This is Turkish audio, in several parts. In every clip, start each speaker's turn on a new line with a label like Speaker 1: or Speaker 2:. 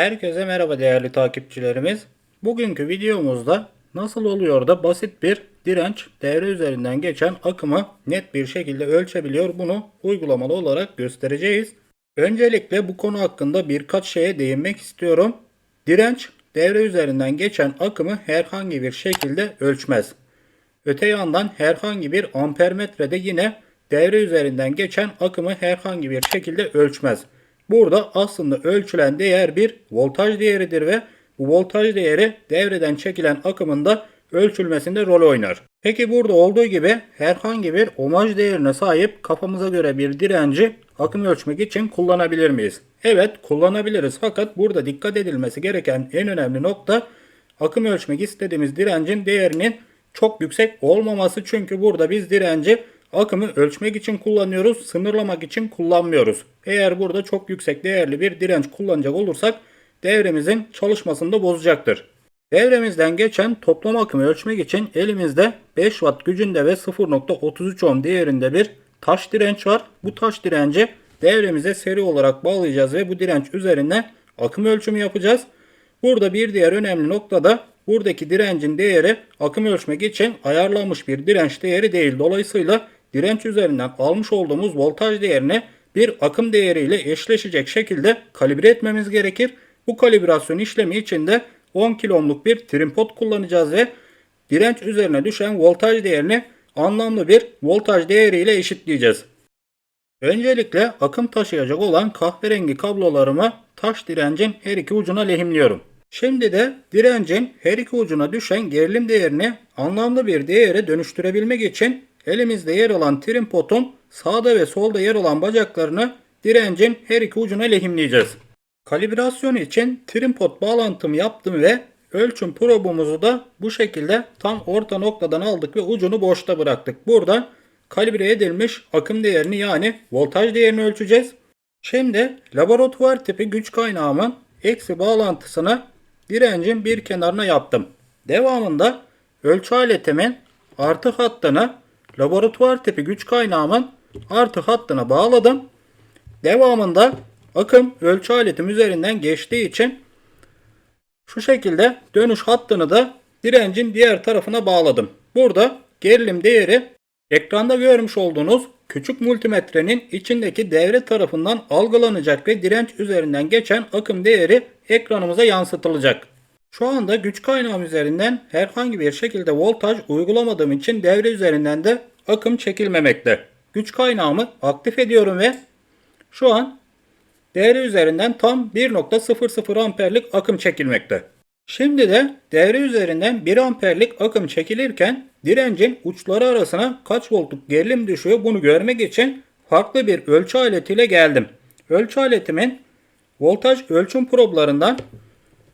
Speaker 1: Herkese merhaba değerli takipçilerimiz. Bugünkü videomuzda nasıl oluyor da basit bir direnç devre üzerinden geçen akımı net bir şekilde ölçebiliyor bunu uygulamalı olarak göstereceğiz. Öncelikle bu konu hakkında birkaç şeye değinmek istiyorum. Direnç devre üzerinden geçen akımı herhangi bir şekilde ölçmez. Öte yandan herhangi bir ampermetre de yine devre üzerinden geçen akımı herhangi bir şekilde ölçmez. Burada aslında ölçülen değer bir voltaj değeridir ve bu voltaj değeri devreden çekilen akımın da ölçülmesinde rol oynar. Peki burada olduğu gibi herhangi bir ohmaj değerine sahip kafamıza göre bir direnci akım ölçmek için kullanabilir miyiz? Evet kullanabiliriz fakat burada dikkat edilmesi gereken en önemli nokta akım ölçmek istediğimiz direncin değerinin çok yüksek olmaması çünkü burada biz direnci akımı ölçmek için kullanıyoruz, sınırlamak için kullanmıyoruz. Eğer burada çok yüksek değerli bir direnç kullanacak olursak devremizin çalışmasını da bozacaktır. Devremizden geçen toplam akımı ölçmek için elimizde 5 watt gücünde ve 0.33 ohm değerinde bir taş direnç var. Bu taş direnci devremize seri olarak bağlayacağız ve bu direnç üzerine akım ölçümü yapacağız. Burada bir diğer önemli nokta da buradaki direncin değeri akım ölçmek için ayarlanmış bir direnç değeri değil. Dolayısıyla direnç üzerinden almış olduğumuz voltaj değerini bir akım değeriyle eşleşecek şekilde kalibre etmemiz gerekir. Bu kalibrasyon işlemi için de 10 kilomluk bir trimpot kullanacağız ve direnç üzerine düşen voltaj değerini anlamlı bir voltaj değeriyle eşitleyeceğiz. Öncelikle akım taşıyacak olan kahverengi kablolarımı taş direncin her iki ucuna lehimliyorum. Şimdi de direncin her iki ucuna düşen gerilim değerini anlamlı bir değere dönüştürebilmek için elimizde yer alan trimpotun sağda ve solda yer alan bacaklarını direncin her iki ucuna lehimleyeceğiz. Kalibrasyon için trimpot bağlantımı yaptım ve ölçüm probumuzu da bu şekilde tam orta noktadan aldık ve ucunu boşta bıraktık. Buradan kalibre edilmiş akım değerini yani voltaj değerini ölçeceğiz. Şimdi laboratuvar tipi güç kaynağımın eksi bağlantısını direncin bir kenarına yaptım. Devamında ölçü aletimin artı hattını laboratuvar tipi güç kaynağımın artı hattına bağladım. Devamında akım ölçü aletim üzerinden geçtiği için şu şekilde dönüş hattını da direncin diğer tarafına bağladım. Burada gerilim değeri ekranda görmüş olduğunuz küçük multimetrenin içindeki devre tarafından algılanacak ve direnç üzerinden geçen akım değeri ekranımıza yansıtılacak. Şu anda güç kaynağım üzerinden herhangi bir şekilde voltaj uygulamadığım için devre üzerinden de akım çekilmemekte. Güç kaynağımı aktif ediyorum ve şu an devre üzerinden tam 1.00 amperlik akım çekilmekte. Şimdi de devre üzerinden 1 amperlik akım çekilirken direncin uçları arasına kaç voltluk gerilim düşüyor bunu görmek için farklı bir ölçü aletiyle geldim. Ölçü aletimin voltaj ölçüm problarından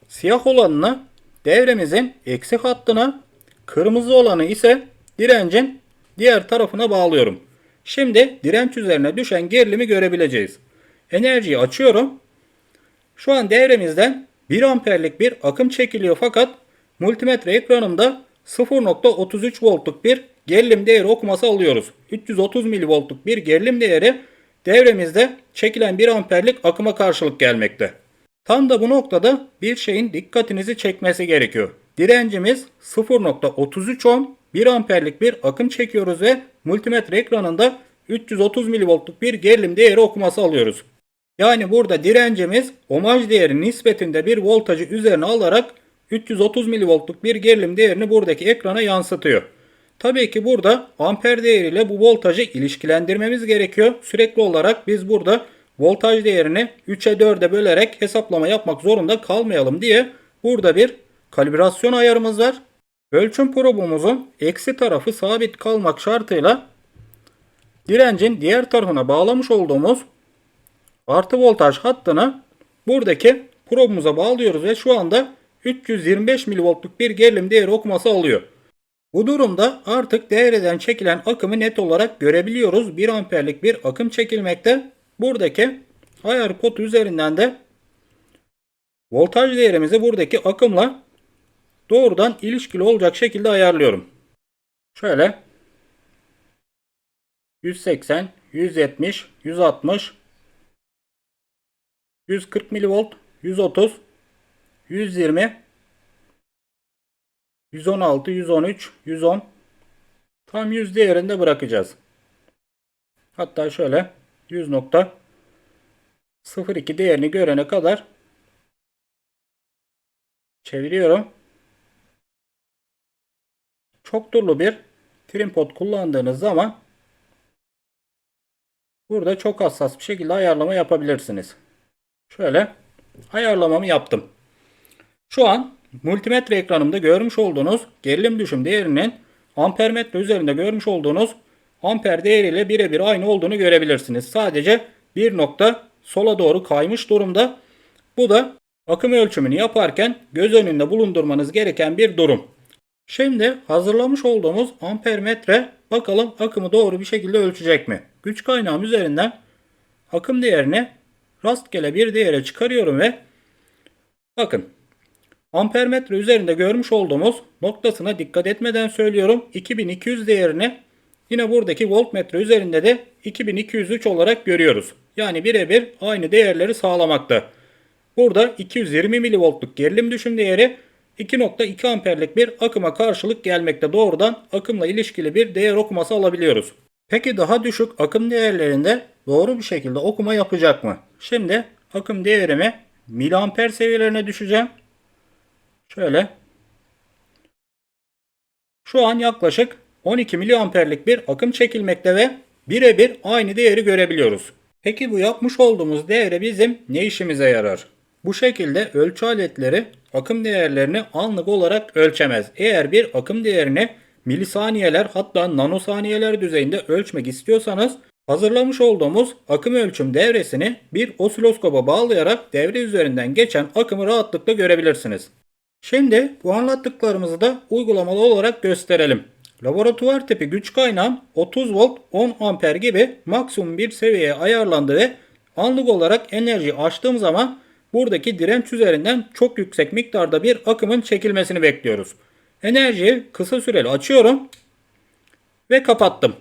Speaker 1: siyah olanını devremizin eksi hattına, kırmızı olanı ise direncin diğer tarafına bağlıyorum. Şimdi direnç üzerine düşen gerilimi görebileceğiz. Enerjiyi açıyorum. Şu an devremizden 1 amperlik bir akım çekiliyor fakat multimetre ekranımda 0.33 voltluk bir gerilim değeri okuması alıyoruz. 330 milivoltluk bir gerilim değeri devremizde çekilen 1 amperlik akıma karşılık gelmekte. Tam da bu noktada bir şeyin dikkatinizi çekmesi gerekiyor. Direncimiz 0.33 ohm 1 amperlik bir akım çekiyoruz ve multimetre ekranında 330 milivoltluk bir gerilim değeri okuması alıyoruz. Yani burada direncimiz ohmaj değeri nispetinde bir voltajı üzerine alarak 330 milivoltluk bir gerilim değerini buradaki ekrana yansıtıyor. Tabii ki burada amper değeriyle bu voltajı ilişkilendirmemiz gerekiyor. Sürekli olarak biz burada voltaj değerini 3'e 4'e bölerek hesaplama yapmak zorunda kalmayalım diye burada bir kalibrasyon ayarımız var. Ölçüm probumuzun eksi tarafı sabit kalmak şartıyla direncin diğer tarafına bağlamış olduğumuz artı voltaj hattını buradaki probumuza bağlıyoruz ve şu anda 325 milivoltluk bir gerilim değeri okuması alıyor. Bu durumda artık devreden çekilen akımı net olarak görebiliyoruz. 1 amperlik bir akım çekilmekte. Buradaki ayar potu üzerinden de voltaj değerimizi buradaki akımla doğrudan ilişkili olacak şekilde ayarlıyorum. Şöyle 180, 170, 160, 140 milivolt, 130, 120 116, 113, 110 tam 100 değerinde bırakacağız. Hatta şöyle 100.02 değerini görene kadar çeviriyorum. Çok turlu bir trim pot kullandığınız zaman burada çok hassas bir şekilde ayarlama yapabilirsiniz. Şöyle ayarlamamı yaptım. Şu an multimetre ekranımda görmüş olduğunuz gerilim düşüm değerinin ampermetre üzerinde görmüş olduğunuz amper değeriyle birebir aynı olduğunu görebilirsiniz. Sadece bir nokta sola doğru kaymış durumda. Bu da akım ölçümünü yaparken göz önünde bulundurmanız gereken bir durum. Şimdi hazırlamış olduğumuz ampermetre bakalım akımı doğru bir şekilde ölçecek mi? Güç kaynağım üzerinden akım değerini rastgele bir değere çıkarıyorum ve bakın ampermetre üzerinde görmüş olduğumuz noktasına dikkat etmeden söylüyorum 2200 değerini yine buradaki voltmetre üzerinde de 2203 olarak görüyoruz. Yani birebir aynı değerleri sağlamakta. Burada 220 milivoltluk gerilim düşüm değeri 2.2 amperlik bir akıma karşılık gelmekte doğrudan akımla ilişkili bir değer okuması alabiliyoruz. Peki daha düşük akım değerlerinde doğru bir şekilde okuma yapacak mı? Şimdi akım değerimi miliamper seviyelerine düşeceğim. Şöyle. Şu an yaklaşık 12 miliamperlik bir akım çekilmekte ve birebir aynı değeri görebiliyoruz. Peki bu yapmış olduğumuz değere bizim ne işimize yarar? Bu şekilde ölçü aletleri akım değerlerini anlık olarak ölçemez. Eğer bir akım değerini milisaniyeler hatta nanosaniyeler düzeyinde ölçmek istiyorsanız hazırlamış olduğumuz akım ölçüm devresini bir osiloskopa bağlayarak devre üzerinden geçen akımı rahatlıkla görebilirsiniz. Şimdi bu anlattıklarımızı da uygulamalı olarak gösterelim. Laboratuvar tipi güç kaynağım 30 volt 10 amper gibi maksimum bir seviyeye ayarlandı ve anlık olarak enerjiyi açtığım zaman buradaki direnç üzerinden çok yüksek miktarda bir akımın çekilmesini bekliyoruz. Enerjiyi kısa süreli açıyorum ve kapattım.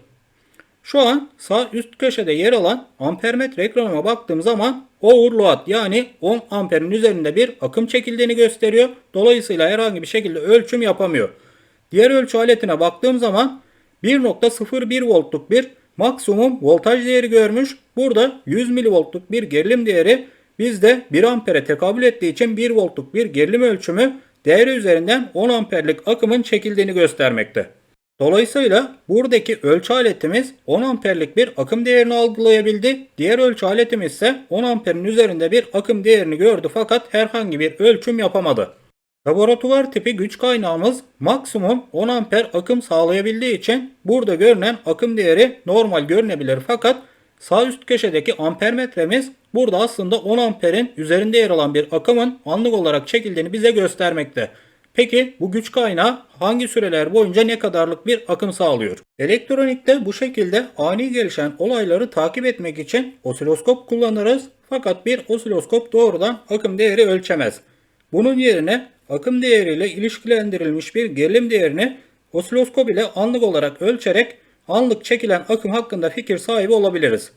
Speaker 1: Şu an sağ üst köşede yer alan ampermetre ekranıma baktığım zaman overload yani 10 amperin üzerinde bir akım çekildiğini gösteriyor. Dolayısıyla herhangi bir şekilde ölçüm yapamıyor. Diğer ölçü aletine baktığım zaman 1.01 voltluk bir maksimum voltaj değeri görmüş. Burada 100 milivoltluk bir gerilim değeri bizde 1 ampere tekabül ettiği için 1 voltluk bir gerilim ölçümü değeri üzerinden 10 amperlik akımın çekildiğini göstermekte. Dolayısıyla buradaki ölçü aletimiz 10 amperlik bir akım değerini algılayabildi. Diğer ölçü aletimiz ise 10 amperin üzerinde bir akım değerini gördü fakat herhangi bir ölçüm yapamadı. Laboratuvar tipi güç kaynağımız maksimum 10 amper akım sağlayabildiği için burada görünen akım değeri normal görünebilir fakat sağ üst köşedeki ampermetremiz burada aslında 10 amperin üzerinde yer alan bir akımın anlık olarak çekildiğini bize göstermekte. Peki bu güç kaynağı hangi süreler boyunca ne kadarlık bir akım sağlıyor? Elektronikte bu şekilde ani gelişen olayları takip etmek için osiloskop kullanırız. Fakat bir osiloskop doğrudan akım değeri ölçemez. Bunun yerine akım değeriyle ilişkilendirilmiş bir gerilim değerini osiloskop ile anlık olarak ölçerek anlık çekilen akım hakkında fikir sahibi olabiliriz.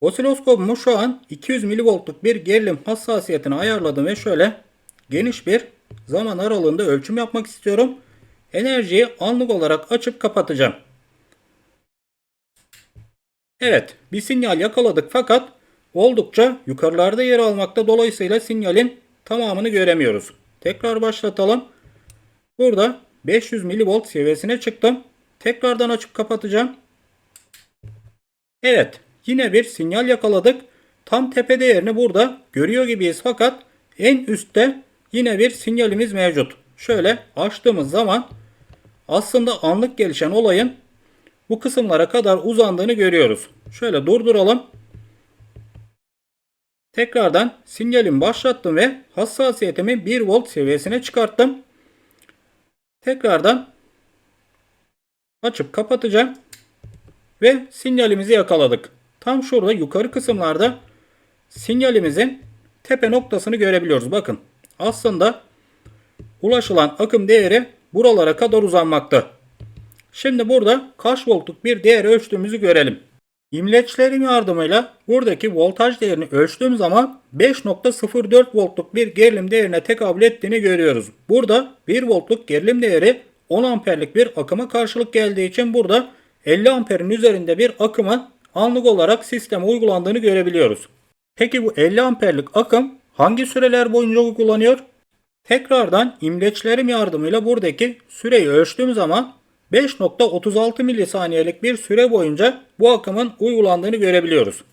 Speaker 1: Osiloskopumu şu an 200 milivoltluk bir gerilim hassasiyetine ayarladım ve şöyle geniş bir zaman aralığında ölçüm yapmak istiyorum. Enerjiyi anlık olarak açıp kapatacağım. Evet bir sinyal yakaladık fakat oldukça yukarılarda yer almakta dolayısıyla sinyalin tamamını göremiyoruz. Tekrar başlatalım. Burada 500 milivolt seviyesine çıktım. Tekrardan açıp kapatacağım. Evet yine bir sinyal yakaladık. Tam tepe değerini burada görüyor gibiyiz fakat en üstte yine bir sinyalimiz mevcut. Şöyle açtığımız zaman aslında anlık gelişen olayın bu kısımlara kadar uzandığını görüyoruz. Şöyle durduralım. Tekrardan sinyalimi başlattım ve hassasiyetimi 1 volt seviyesine çıkarttım. Tekrardan açıp kapatacağım. Ve sinyalimizi yakaladık. Tam şurada yukarı kısımlarda sinyalimizin tepe noktasını görebiliyoruz. Bakın aslında ulaşılan akım değeri buralara kadar uzanmakta. Şimdi burada kaç voltluk bir değer ölçtüğümüzü görelim. İmleçlerin yardımıyla buradaki voltaj değerini ölçtüğüm zaman 5.04 voltluk bir gerilim değerine tekabül ettiğini görüyoruz. Burada 1 voltluk gerilim değeri 10 amperlik bir akıma karşılık geldiği için burada 50 amperin üzerinde bir akımın anlık olarak sisteme uygulandığını görebiliyoruz. Peki bu 50 amperlik akım hangi süreler boyunca uygulanıyor? Tekrardan imleçlerim yardımıyla buradaki süreyi ölçtüğüm zaman 5.36 milisaniyelik bir süre boyunca bu akımın uygulandığını görebiliyoruz.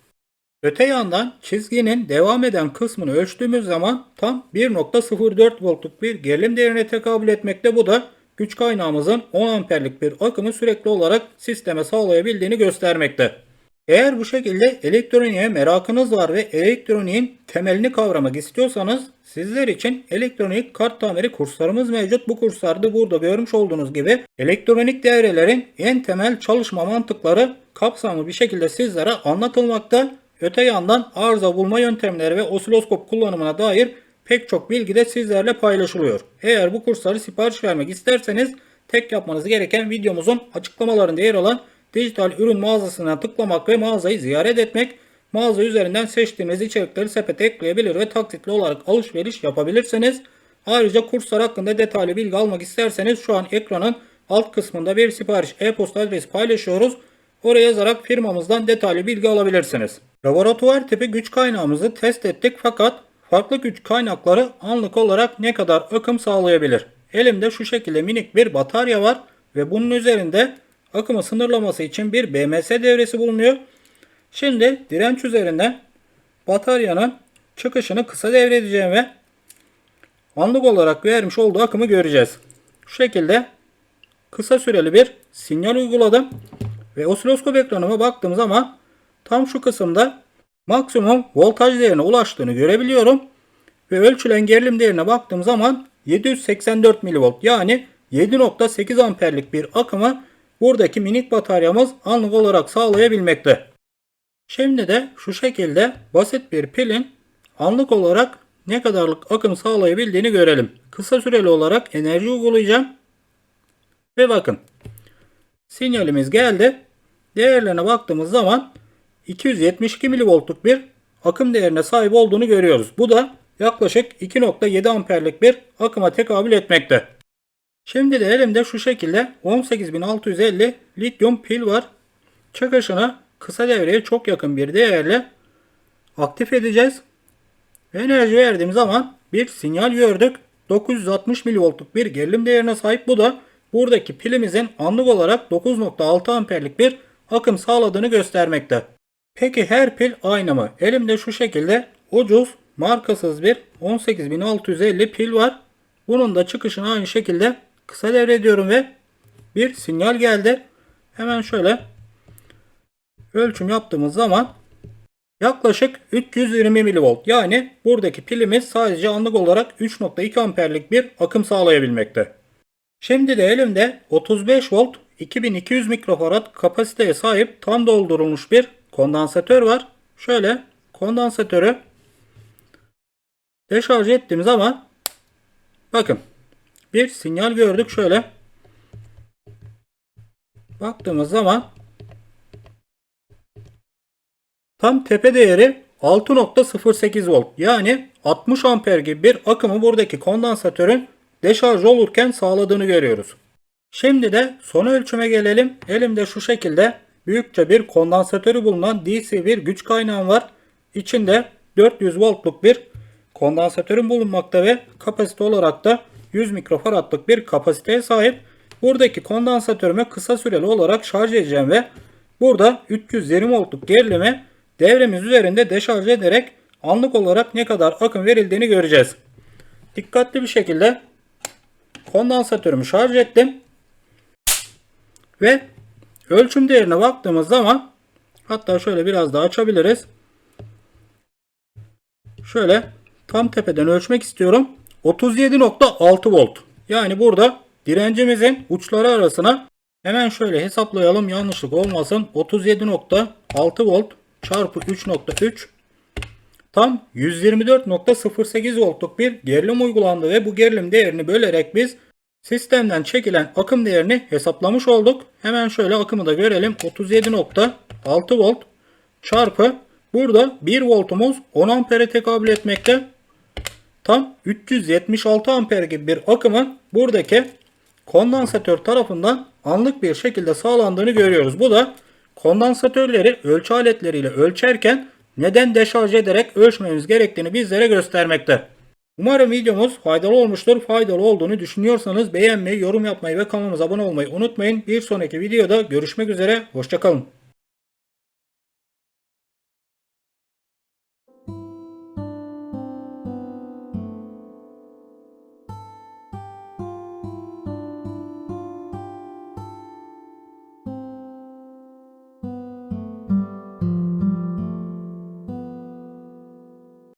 Speaker 1: Öte yandan çizginin devam eden kısmını ölçtüğümüz zaman tam 1.04 voltluk bir gerilim değerine tekabül etmekte. Bu da güç kaynağımızın 10 amperlik bir akımı sürekli olarak sisteme sağlayabildiğini göstermekte. Eğer bu şekilde elektroniğe merakınız var ve elektroniğin temelini kavramak istiyorsanız sizler için elektronik kart tamiri kurslarımız mevcut. Bu kurslarda burada görmüş olduğunuz gibi elektronik devrelerin en temel çalışma mantıkları kapsamlı bir şekilde sizlere anlatılmakta. Öte yandan arıza bulma yöntemleri ve osiloskop kullanımına dair pek çok bilgi de sizlerle paylaşılıyor. Eğer bu kursları sipariş vermek isterseniz tek yapmanız gereken videomuzun açıklamalarında yer alan dijital ürün mağazasına tıklamak ve mağazayı ziyaret etmek. Mağaza üzerinden seçtiğiniz içerikleri sepete ekleyebilir ve taksitli olarak alışveriş yapabilirsiniz. Ayrıca kurslar hakkında detaylı bilgi almak isterseniz şu an ekranın alt kısmında bir sipariş e-posta adresi paylaşıyoruz. Oraya yazarak firmamızdan detaylı bilgi alabilirsiniz. Laboratuvar tipi güç kaynağımızı test ettik fakat farklı güç kaynakları anlık olarak ne kadar akım sağlayabilir? Elimde şu şekilde minik bir batarya var ve bunun üzerinde akımı sınırlaması için bir BMS devresi bulunuyor. Şimdi direnç üzerinden bataryanın çıkışını kısa devredeceğim ve anlık olarak vermiş olduğu akımı göreceğiz. Şu şekilde kısa süreli bir sinyal uyguladım ve osiloskop ekranıma baktığım zaman tam şu kısımda maksimum voltaj değerine ulaştığını görebiliyorum. Ve ölçülen gerilim değerine baktığım zaman 784 mV yani 7.8 amperlik bir akımı buradaki minik bataryamız anlık olarak sağlayabilmekte. Şimdi de şu şekilde basit bir pilin anlık olarak ne kadarlık akım sağlayabildiğini görelim. Kısa süreli olarak enerji uygulayacağım. Ve bakın sinyalimiz geldi. Değerlerine baktığımız zaman 272 milivoltluk bir akım değerine sahip olduğunu görüyoruz. Bu da yaklaşık 2.7 amperlik bir akıma tekabül etmekte. Şimdi de elimde şu şekilde 18650 lityum pil var. Çıkışını kısa devreye çok yakın bir değerle aktif edeceğiz. Enerji verdiğim zaman bir sinyal gördük. 960 milivoltluk bir gerilim değerine sahip. Bu da buradaki pilimizin anlık olarak 9.6 amperlik bir akım sağladığını göstermekte. Peki her pil aynı mı? Elimde şu şekilde ucuz markasız bir 18650 pil var. Bunun da çıkışını aynı şekilde kısa devrediyorum ve bir sinyal geldi. Hemen şöyle ölçüm yaptığımız zaman yaklaşık 320 milivolt yani buradaki pilimiz sadece anlık olarak 3.2 amperlik bir akım sağlayabilmekte. Şimdi de elimde 35 volt 2200 mikrofarad kapasiteye sahip tam doldurulmuş bir kondansatör var. Şöyle kondansatörü deşarj ettiğim zaman bakın bir sinyal gördük şöyle. Baktığımız zaman tam tepe değeri 6.08 volt yani 60 amper gibi bir akımı buradaki kondansatörün deşarj olurken sağladığını görüyoruz. Şimdi de son ölçüme gelelim. Elimde şu şekilde büyükçe bir kondansatörü bulunan DC bir güç kaynağım var. İçinde 400 voltluk bir kondansatörüm bulunmakta ve kapasite olarak da 100 mikrofaradlık bir kapasiteye sahip. Buradaki kondansatörümü kısa süreli olarak şarj edeceğim ve burada 320 voltluk gerilimi devremiz üzerinde deşarj ederek anlık olarak ne kadar akım verildiğini göreceğiz. Dikkatli bir şekilde kondansatörümü şarj ettim. Ve ölçüm değerine baktığımız zaman hatta şöyle biraz daha açabiliriz. Şöyle tam tepeden ölçmek istiyorum. 37.6 volt. Yani burada direncimizin uçları arasına hemen şöyle hesaplayalım yanlışlık olmasın. 37.6 volt çarpı 3.3 tam 124.08 voltluk bir gerilim uygulandı ve bu gerilim değerini bölerek biz sistemden çekilen akım değerini hesaplamış olduk. Hemen şöyle akımı da görelim. 37.6 volt çarpı Burada 1 voltumuz 10 ampere tekabül etmekte. Tam 376 amper gibi bir akımın buradaki kondansatör tarafından anlık bir şekilde sağlandığını görüyoruz. Bu da kondansatörleri ölçü aletleriyle ölçerken neden deşarj ederek ölçmemiz gerektiğini bizlere göstermekte. Umarım videomuz faydalı olmuştur. Faydalı olduğunu düşünüyorsanız beğenmeyi, yorum yapmayı ve kanalımıza abone olmayı unutmayın. Bir sonraki videoda görüşmek üzere. Hoşçakalın.